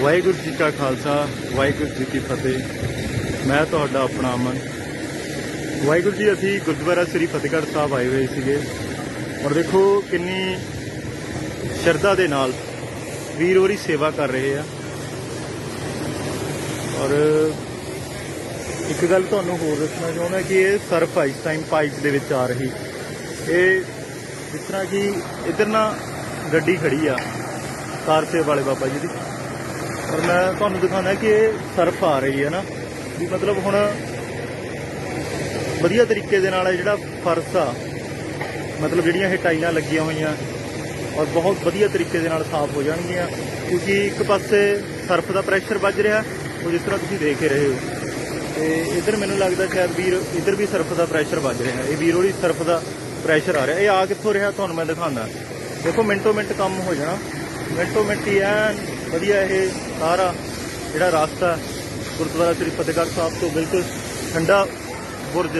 ਵਾਹਿਗੁਰੂ ਜੀ ਕਾ ਖਾਲਸਾ, ਵਾਹਿਗੁਰੂ ਜੀ ਕੀ ਫਤਿਹ। ਮੈਂ ਤੁਹਾਡਾ ਆਪਣਾ ਅਮਨ। ਵਾਹਿਗੁਰੂ ਜੀ, ਅਸੀਂ ਗੁਰਦੁਆਰਾ ਸ੍ਰੀ ਫਤਿਹਗੜ੍ਹ ਸਾਹਿਬ ਆਏ ਹੋਏ ਸੀਗੇ। ਔਰ ਦੇਖੋ ਕਿੰਨੀ ਸ਼ਰਧਾ ਦੇ ਨਾਲ ਵੀਰ ਹੋਰੀ ਸੇਵਾ ਕਰ ਰਹੇ ਆ। ਔਰ ਇੱਕ ਗੱਲ ਤੁਹਾਨੂੰ ਹੋਰ ਦੱਸਣਾ ਚਾਹੁੰਦਾ ਕਿ ਇਹ ਸਰਫ ਆ ਟਾਈਮ ਪਾਈਪ ਦੇ ਵਿੱਚ ਆ ਰਹੀ। ਇਹ ਜਿਸ ਤਰ੍ਹਾਂ ਕਿ ਇੱਧਰ ਨਾ ਗੱਡੀ ਖੜੀ ਆ, ਕਾਰ ਸੇਵ ਵਾਲੇ ਬਾਬਾ ਜੀ ਦੀ। ਔਰ ਮੈਂ ਤੁਹਾਨੂੰ ਦਿਖਾਉਣਾ ਕਿ ਇਹ ਸਰਫ ਆ ਰਹੀ ਹੈ ਨਾ। ਵੀ ਮਤਲਬ ਹੁਣ ਵਧੀਆ ਤਰੀਕੇ ਦੇ ਨਾਲ ਇਹ ਜਿਹੜਾ ਫਰਸ਼ ਆ, ਮਤਲਬ ਜਿਹੜੀਆਂ ਇਹ ਟਾਈਲਾਂ ਲੱਗੀਆਂ ਹੋਈਆਂ ਔਰ ਬਹੁਤ ਵਧੀਆ ਤਰੀਕੇ ਦੇ ਨਾਲ ਸਾਫ਼ ਹੋ ਜਾਣਗੀਆਂ, ਕਿਉਂਕਿ ਇੱਕ ਪਾਸੇ ਸਰਫ ਦਾ ਪ੍ਰੈਸ਼ਰ ਵੱਜ ਰਿਹਾ ਉਹ ਜਿਸ ਤਰ੍ਹਾਂ ਤੁਸੀਂ ਦੇਖ ਰਹੇ ਹੋ। ਤੇ ਇਧਰ ਮੈਨੂੰ ਲੱਗਦਾ ਸ਼ਾਇਦ ਵੀਰ, ਇਧਰ ਵੀ ਸਰਫ ਦਾ ਪ੍ਰੈਸ਼ਰ ਵੱਜ ਰਿਹਾ। ਇਹ ਵੀਰ ਉਹਦੀ ਸਰਫ ਦਾ ਪ੍ਰੈਸ਼ਰ ਆ ਰਿਹਾ। ਇਹ ਆ ਕਿੱਥੋਂ ਰਿਹਾ? ਤੁਹਾਨੂੰ ਮੈਂ ਦਿਖਾਉਂਦਾ ਦੇਖੋ ਮਿੰਟੋ ਮਿੰਟ ਕੰਮ ਹੋ ਜਾਣਾ। ਮਿੰਟੋ ਮਿੰਟ ਹੀ ਐਨ ਵਧੀਆ ਇਹ ਸਾਰਾ ਜਿਹੜਾ ਰਸਤਾ ਗੁਰਦੁਆਰਾ ਸ੍ਰੀ ਫਤਿਹਗੜ੍ਹ ਸਾਹਿਬ ਤੋਂ ਬਿਲਕੁਲ ਠੰਡਾ ਬੁਰਜ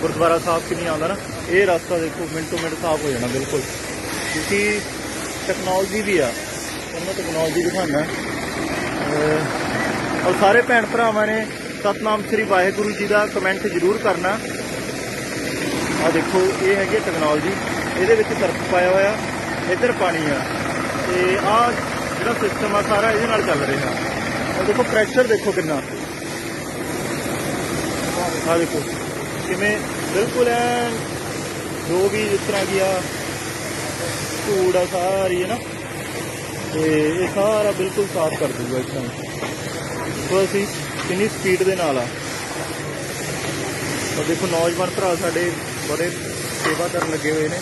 ਗੁਰਦੁਆਰਾ ਸਾਹਿਬ ਕਿ ਨਹੀਂ ਆਉਂਦਾ ਨਾ, ਇਹ ਰਸਤਾ ਦੇਖੋ ਮਿੰਟੋ ਮਿੰਟ ਸਾਫ਼ ਹੋ ਜਾਣਾ ਬਿਲਕੁਲ। ਕਿਉਂਕਿ ਟੈਕਨੋਲੋਜੀ ਵੀ ਆ, ਉਹਨਾਂ ਟੈਕਨੋਲੋਜੀ ਦਿਖਾਉਣਾ। ਔਰ ਸਾਰੇ ਭੈਣ ਭਰਾਵਾਂ ਨੇ ਸਤਨਾਮ ਸ੍ਰੀ ਵਾਹਿਗੁਰੂ ਜੀ ਦਾ ਕਮੈਂਟ ਜ਼ਰੂਰ ਕਰਨਾ। ਆ ਦੇਖੋ, ਇਹ ਹੈਗੀ ਟੈਕਨੋਲੋਜੀ ਇਹਦੇ ਵਿੱਚ ਸਰਫ ਪਾਇਆ ਹੋਇਆ, ਇੱਧਰ ਪਾਣੀ ਆ। ਤੇ ਆ ਜਿਹੜਾ ਸਿਸਟਮ ਆ, ਸਾਰਾ ਇਹਦੇ ਨਾਲ ਚੱਲ ਰਿਹਾ। ਔਰ ਦੇਖੋ ਪ੍ਰੈਸ਼ਰ ਦੇਖੋ ਕਿੰਨਾ। ਆ ਦੇਖੋ, ਕਿਵੇਂ ਬਿਲਕੁਲ ਐ ਜੋ ਵੀ ਇਸ ਤਰ੍ਹਾਂ ਕੀ ਆ ਧੂੜ ਆ, ਸਾਰੀ ਹੈ ਨਾ। ਤੇ ਇਹ ਸਾਰਾ ਬਿਲਕੁਲ ਸਾਫ਼ ਕਰ ਦੂਗਾ ਇਸ ਤਰ੍ਹਾਂ ਸੋ ਅਸੀਂ ਕਿੰਨੀ ਸਪੀਡ ਦੇ ਨਾਲ ਆ। ਔਰ ਦੇਖੋ, ਨੌਜਵਾਨ ਭਰਾ ਸਾਡੇ ਬੜੇ ਸੇਵਾ ਕਰਨ ਲੱਗੇ ਹੋਏ ਨੇ।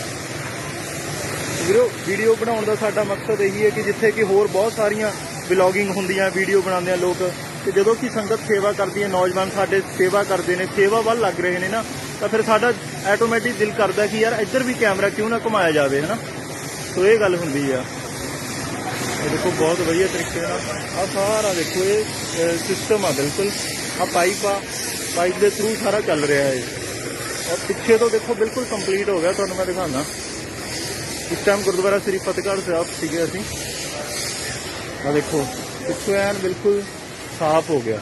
ਵੀਰੋ, ਵੀਡੀਓ ਬਣਾਉਣ ਦਾ ਸਾਡਾ ਮਕਸਦ ਇਹੀ ਹੈ ਕਿ ਜਿੱਥੇ ਕਿ ਹੋਰ ਬਹੁਤ ਸਾਰੀਆਂ ਵਲੌਗਿੰਗ ਹੁੰਦੀਆਂ, ਵੀਡੀਓ ਬਣਾਉਂਦੇ ਆ ਲੋਕ, ਤੇ ਜਦੋਂ ਕਿ ਸੰਗਤ ਸੇਵਾ ਕਰਦੀ ਹੈ, ਨੌਜਵਾਨ ਸਾਡੇ ਸੇਵਾ ਕਰਦੇ ਨੇ, ਸੇਵਾ ਵੱਲ ਲੱਗ ਰਹੇ ਨੇ ਨਾ, ਤਾਂ ਫਿਰ ਸਾਡਾ ਆਟੋਮੈਟਿਕ ਦਿਲ ਕਰਦਾ ਕਿ ਯਾਰ ਇੱਧਰ ਵੀ ਕੈਮਰਾ ਕਿਉਂ ਨਾ ਘੁਮਾਇਆ ਜਾਵੇ, ਹਨਾ? ਸੋ ਇਹ ਗੱਲ ਹੁੰਦੀ ਆ। ਇਹ ਦੇਖੋ, ਬਹੁਤ ਵਧੀਆ ਤਰੀਕੇ ਨਾਲ ਆ ਸਾਰਾ ਦੇਖੋ ਇਹ ਸਿਸਟਮ ਆ ਬਿਲਕੁਲ। ਆ ਪਾਈਪ ਆ ਪਾਈਪ ਦੇ ਥਰੂ ਸਾਰਾ ਚੱਲ ਰਿਹਾ ਹੈ ਔਰ ਪਿੱਛੇ ਤੋਂ ਦੇਖੋ, ਬਿਲਕੁਲ ਕੰਪਲੀਟ ਹੋ ਗਿਆ, ਤੁਹਾਨੂੰ ਮੈਂ ਦਿਖਾਉਣਾ ਇਸ ਟਾਈਮ ਗੁਰਦੁਆਰਾ ਸ੍ਰੀ ਫਤਿਹਗੜ੍ਹ ਸਾਹਿਬ ਸੀਗੇ ਅਸੀਂ। ਆ ਦੇਖੋ ਪਿੱਛੋਂ ਐਨ ਬਿਲਕੁਲ ਸਾਫ਼ ਹੋ ਗਿਆ।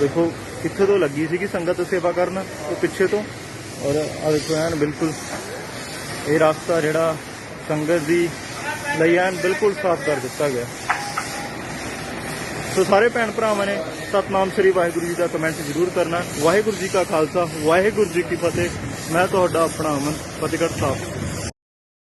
ਦੇਖੋ, ਕਿੱਥੇ ਤੋਂ ਲੱਗੀ ਸੀਗੀ ਸੰਗਤ ਸੇਵਾ ਕਰਨ? ਉਹ ਪਿੱਛੇ ਤੋਂ। ਔਰ ਆ ਦੇਖੋ, ਐਨ ਬਿਲਕੁਲ ਇਹ ਰਸਤਾ ਜਿਹੜਾ ਸੰਗਤ ਦੀ ਲਈ ਐਨ ਬਿਲਕੁਲ ਸਾਫ਼ ਕਰ ਦਿੱਤਾ ਗਿਆ। ਸੋ ਸਾਰੇ ਭੈਣ ਭਰਾਵਾਂ ਨੇ ਸਤਨਾਮ ਸ੍ਰੀ ਵਾਹਿਗੁਰੂ ਜੀ ਦਾ ਕਮੈਂਟ ਜ਼ਰੂਰ ਕਰਨਾ। ਵਾਹਿਗੁਰੂ ਜੀ ਕਾ ਖਾਲਸਾ, ਵਾਹਿਗੁਰੂ ਜੀ ਕੀ ਫਤਿਹ। ਮੈਂ ਤੁਹਾਡਾ ਆਪਣਾ ਅਮਨ ਫਤਿਹਗੜ੍ਹ ਸਾਹਿਬ।